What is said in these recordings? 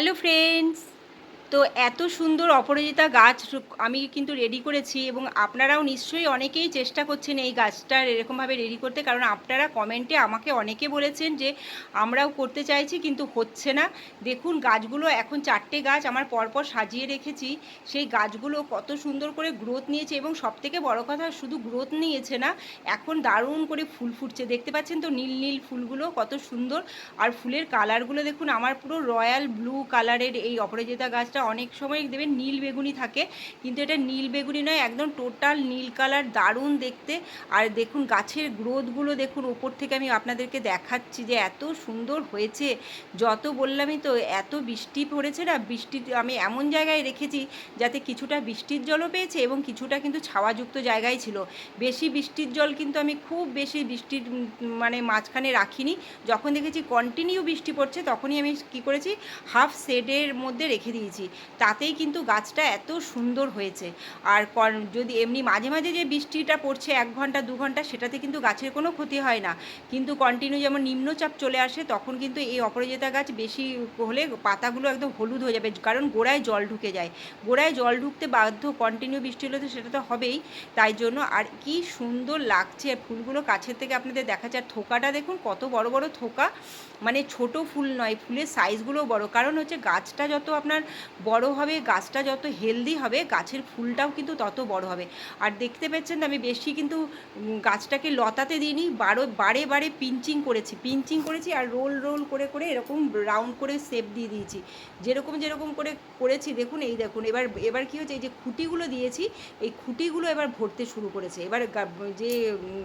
Hello friends তো এত সুন্দর অপরাজিতা গাছ আমি কিন্তু রেডি করেছি এবং আপনারাও নিশ্চয়ই অনেকেই চেষ্টা করছেন এই গাছটা এরকমভাবে রেডি করতে, কারণ আপনারা কমেন্টে আমাকে অনেকে বলেছেন যে আমরাও করতে চাইছি কিন্তু হচ্ছে না। দেখুন গাছগুলো এখন চারটে গাছ আমার পরপর সাজিয়ে রেখেছি। সেই গাছগুলো কত সুন্দর করে গ্রোথ নিয়েছে এবং সবথেকে বড় কথা শুধু গ্রোথ নিয়েছে না, এখন দারুণ করে ফুল ফুটছে। দেখতে পাচ্ছেন তো নীল নীল ফুলগুলো কত সুন্দর। আর ফুলের কালারগুলো দেখুন, আমার পুরো রয়্যাল ব্লু কালারের এই অপরাজিতা গাছটা অনেক সময় দেবেন নীল বেগুনি থাকে। কিন্তু এটা নীল বেগুনি নয়, একদম টোটাল নীল কালার, দারুণ দেখতে। আর দেখুন, গাছের গ্রোথগুলো দেখুন, ওপর থেকে আমি আপনাদেরকে দেখাচ্ছি যে এত সুন্দর হয়েছে। যত বললামই তো, এত বৃষ্টি পড়েছে না, বৃষ্টি আমি এমন জায়গায় রেখেছি যাতে কিছুটা বৃষ্টির জলও পেয়েছে এবং কিছুটা কিন্তু ছাওয়াযুক্ত জায়গায় ছিল। বেশি বৃষ্টির জল কিন্তু আমি খুব বেশি বৃষ্টির মানে মাঝখানে রাখিনি। যখন দেখেছি কন্টিনিউ বৃষ্টি পড়ছে, তখনই আমি কি করেছি হাফ শেডের মধ্যে রেখে দিয়েছি। তাতেই কিন্তু গাছটা এত সুন্দর হয়েছে। আর যদি এমনি মাঝে মাঝে যে বৃষ্টিটা পড়ছে এক ঘণ্টা, দু ঘণ্টা, সেটাতে কিন্তু গাছের কোনো ক্ষতি হয় না। কিন্তু কন্টিনিউ যেমন নিম্নচাপ চলে আসে, তখন কিন্তু এই অপরাজিতা গাছ বেশি হলে পাতাগুলো একদম হলুদ হয়ে যাবে। কারণ গোড়ায় জল ঢুকে যায়। গোড়ায় জল ঢুকতে বাধ্য কন্টিনিউ বৃষ্টি হলে তো সেটা তো হবেই। তাই জন্য আর কি সুন্দর লাগছে ফুলগুলো। কাছের থেকে আপনাদের দেখা যায় থোকাটা দেখুন, কত বড় বড় থোকা। মানে ছোট ফুল নয়, ফুলের সাইজগুলোও বড়। কারণ হচ্ছে গাছটা যত আপনার বড় হবে, গাছটা যত হেলদি হবে, গাছের ফুলটাও কিন্তু তত বড় হবে। আর দেখতে পাচ্ছেন আমি বেশি কিন্তু গাছটাকে লতাতে দিইনি, বারো, বারে বারে পিঞ্চিং করেছি পিঞ্চিং করেছি আর রোল রোল করে করে এরকম রাউন্ড করে শেপ দিয়ে দিয়েছি। যেরকম যেরকম করে করেছি, দেখুন, এই দেখুন, এবার এবার কী হচ্ছে এই যে খুঁটিগুলো দিয়েছি, এই খুঁটিগুলো এবার ভরতে শুরু করেছে। এবার যে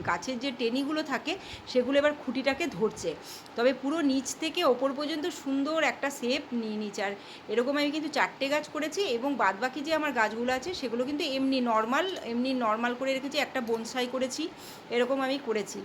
গাছের যে টেনিগুলো থাকে, সেগুলো এবার খুঁটিটাকে ধরছে। তবে পুরো নিচ থেকে ওপর পর্যন্ত সুন্দর একটা শেপ নিয়ে নিচ্ছে আর এরকম আমি কিন্তু চারটে গাছ করেছি এবং বাদবাকি যে আমার গাছগুলো আছে, সেগুলো কিন্তু এমনি নর্মাল এমনি নর্মাল করে রেখেছি, একটা বনসাই করেছি, এরকম আমি করেছি।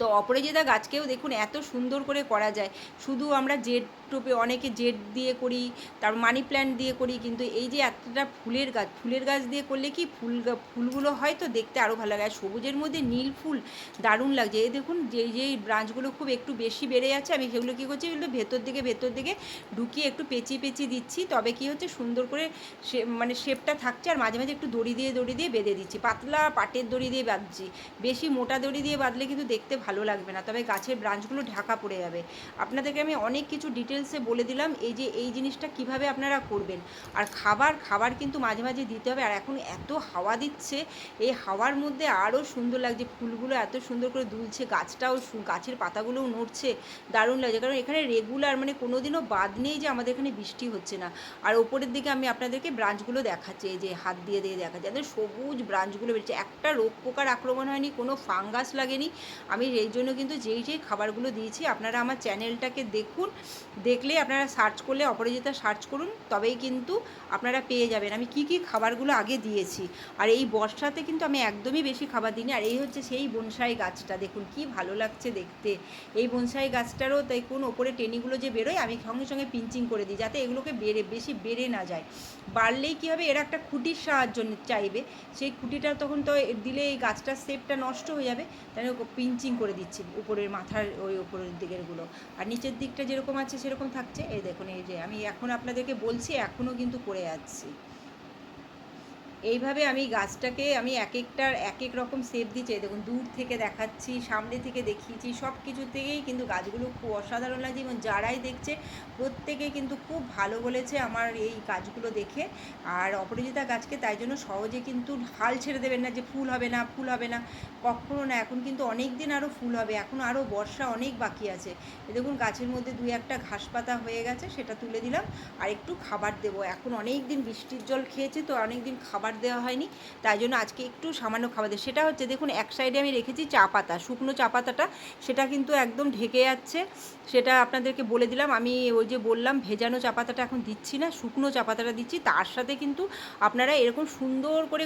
তো অপরাজিতা গাছকেও দেখুন এত সুন্দর করে করা যায়। শুধু আমরা জেড টোপে অনেকে জেড দিয়ে করি তারপর মানি প্ল্যান্ট দিয়ে করি, কিন্তু এই যে এতটা ফুলের গাছ ফুলের গাছ দিয়ে করলে কি ফুল ফুলগুলো হয় তো দেখতে আরও ভালো লাগে। আর সবুজের মধ্যে নীল ফুল দারুণ লাগছে। এই দেখুন যেই যেই ব্রাঞ্চগুলো খুব একটু বেশি বেড়ে যাচ্ছে, আমি সেগুলো কী করছি, এগুলো ভেতর দিকে ভেতর দিকে ঢুকিয়ে একটু পেঁচিয়ে পেঁচিয়ে দিচ্ছি। তবে কি হচ্ছে, সুন্দর করে সে মানে শেপটা থাকছে, আর মাঝে মাঝে একটু দড়ি দিয়ে দড়ি দিয়ে বেঁধে দিচ্ছি। পাতলা পাটের দড়ি দিয়ে বাঁধছি। বেশি মোটা দড়ি দিয়ে বাঁধলে কিন্তু দেখতে ভালো লাগবে না। তবে গাছের ব্রাঞ্চগুলো ঢাকা পড়ে যাবে। আপনাদেরকে আমি অনেক কিছু ডিটেলসে বলে দিলাম, এই যে এই জিনিসটা কীভাবে আপনারা করবেন। আর খাবার খাবার কিন্তু মাঝে মাঝে দিতে হবে। আর এখন এত হাওয়া দিচ্ছে, এই হাওয়ার মধ্যে আরও সুন্দর লাগছে। ফুলগুলো এত সুন্দর করে দুলছে, গাছটাও গাছের পাতাগুলোও নড়ছে, দারুণ লাগছে। কারণ এখানে রেগুলার মানে কোনো দিনও বাদ নেই যে আমাদের এখানে বৃষ্টি হচ্ছে না। আর ওপরের দিকে আমি আপনাদেরকে ব্রাঞ্চগুলো দেখাচ্ছি যে হাত দিয়ে দিয়ে দেখাচ্ছি। যাদের সবুজ ব্রাঞ্চগুলো বেরোচ্ছে একটা রোগ পোকার আক্রমণ হয়নি, কোনো ফাঙ্গাস লাগেনি। আমি এই জন্য কিন্তু যেই যেই খাবারগুলো দিয়েছি, আপনারা আমার চ্যানেলটাকে দেখুন, দেখলে আপনারা সার্চ করলে, অপরাজিতা সার্চ করুন, তবেই কিন্তু আপনারা পেয়ে যাবেন। আমি কি কি খাবারগুলো আগে দিয়েছি, আর এই বর্ষাতে কিন্তু আমি একদমই বেশি খাবার দিইনি, আর এই হচ্ছে সেই বনসাই গাছটা, দেখুন কি ভালো লাগছে দেখতে। এই বনসাই গাছটারও দেখুন ওপরে টেনিগুলো যে বেরোয়, আমি সঙ্গে সঙ্গে পিঞ্চিং করে দিই, যাতে এগুলোকে বেড়ে, বেশি বেড়ে না যায়। বাড়লেই কী হবে, এরা একটা খুঁটির সাহায্য চাইবে, সেই খুঁটিটা তখন তো দিলে এই গাছটার শেপটা নষ্ট হয়ে যাবে তাই পিঞ্চিং করে দিচ্ছি, উপরের মাথার ওই উপরের দিকেরগুলো। আর নিচের দিকটা যেরকম আছে সেরকম থাকছে। এই দেখুন, এই যে আমি এখন আপনাদেরকে বলছি, এখনও কিন্তু করে যাচ্ছি এইভাবে আমি গাছটাকে আমি এক একটার এক এক রকম শেপ দিচ্ছি। দেখুন, দূর থেকে দেখাচ্ছি, সামনে থেকে দেখিয়েছি সব কিছু থেকেই কিন্তু গাছগুলো খুব অসাধারণ লাগছে এবং যারাই দেখছে প্রত্যেকে কিন্তু খুব ভালো বলেছে আমার এই গাছগুলো দেখে। আর অপরাজিতা গাছকে তাই জন্য সহজে কিন্তু হাল ছেড়ে দেবেন না যে ফুল হবে না, ফুল হবে না। কখনো না, এখন কিন্তু অনেক দিন আরও ফুল হবে, এখন আরও বর্ষা অনেক বাকি আছে। দেখুন, গাছের মধ্যে দুই একটা ঘাস পাতা হয়ে গেছে, সেটা তুলে দিলাম। আর একটু খাবার দেবো। এখন অনেক দিন বৃষ্টির জল খেয়েছে তো অনেক দিন খাবার দেওয়া হয়নি, তাই জন্য আজকে একটু সামান্য খাবার দেয় সেটা হচ্ছে, দেখুন, এক সাইডে আমি রেখেছি চা পাতা, শুকনো চা পাতাটা, সেটা কিন্তু একদম ঢেকে যাচ্ছে। সেটা আপনাদেরকে বলে দিলাম, আমি ওই যে বললাম, ভেজানো চা পাতাটা এখন দিচ্ছি না, শুকনো চা পাতাটা দিচ্ছি, তার সাথে কিন্তু আপনারা এরকম সুন্দর করে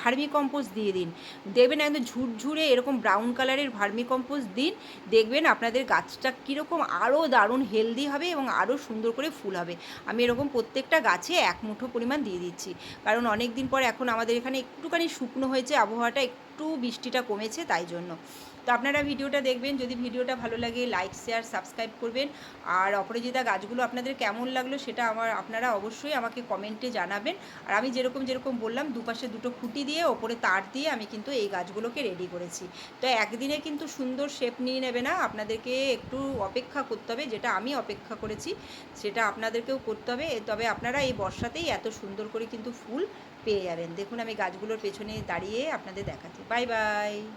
ভার্মি কম্পোস্ট দিয়ে দিন। দেখবেন একদম ঝুরঝুরে এরকম ব্রাউন কালারের ভার্মি কম্পোস্ট দিন, দেখবেন আপনাদের গাছটা কীরকম আরও দারুণ হেলদি হবে এবং আরও সুন্দর করে ফুল হবে। আমি এরকম প্রত্যেকটা গাছে এক মুঠো পরিমাণ দিয়ে দিচ্ছি। কারণ অনেক দিন পর এখন আমাদের এখানে একটুখানি শুকনো হয়েছে, আবহাওয়াটা একটু বৃষ্টিটা কমেছে তাই জন্য। তো আপনারা ভিডিওটা দেখবেন, যদি ভিডিওটা ভালো লাগে লাইক, শেয়ার, সাবস্ক্রাইব করবেন। আর অপরাজিতা গাছগুলো আপনাদের কেমন লাগল সেটা আমার, আপনারা অবশ্যই আমাকে কমেন্টে জানাবেন। আর আমি যেরকম যেরকম বললাম, দুপাশে দুটো খুঁটি দিয়ে, ওপরে তার দিয়ে আমি কিন্তু এই গাছগুলোকে রেডি করেছি। তো একদিনে কিন্তু সুন্দর শেপ নিয়ে নেবে না, আপনাদেরকে একটু অপেক্ষা করতে হবে, যেটা আমি অপেক্ষা করেছি, সেটা আপনাদেরকেও করতে হবে। তবে আপনারা এই বর্ষাতেই এত সুন্দর করে কিন্তু ফুল পেয়ে যাবেন। দেখুন আমি গাছগুলোর পেছনে দাঁড়িয়ে আপনাদের দেখাচ্ছি। Bye bye.